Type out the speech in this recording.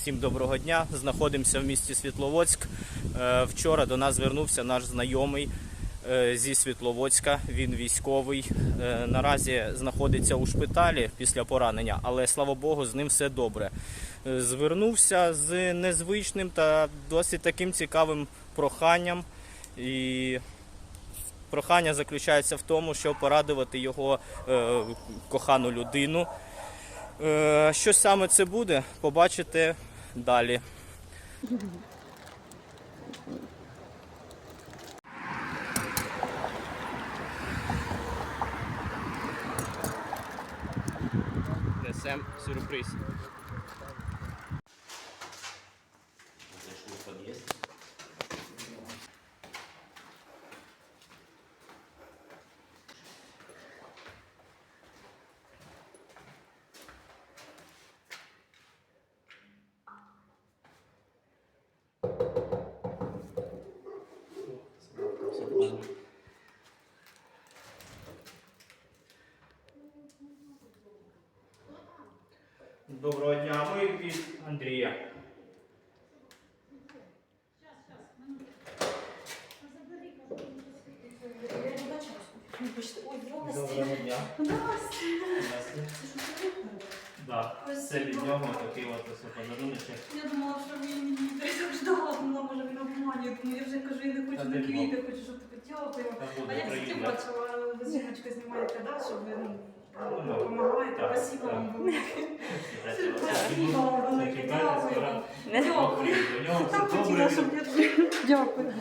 Всім доброго дня. Знаходимося в місті Світловодськ. Е, Вчора до нас звернувся наш знайомий е, зі Світловодська. Він військовий. Е, Наразі знаходиться у шпиталі після поранення, але слава Богу, з ним все добре. Звернувся з незвичним та досить таким цікавим проханням. І прохання заключається в тому, щоб порадувати його кохану людину. Що саме це буде, побачите далі. Несем сюрприз. Доброго дня, ми від Андрія. Доброго дня. Здравствуйте. Да, це від нього такий от ось подарунок. Я думала, що він мені так ждала, думала, може він обманює. Тому я вже кажу, я не Та хочу не на квіти, хочу, щоб тебе дякую. Там А я кстати приємно. бачила, ви жіночка знімаєте, да, щоб ви Ну, допомагаєте. Спасибо вам велике. Спасибо. Вам велике, дякую. Дякую. Так хотіла, щоб я... Дякую.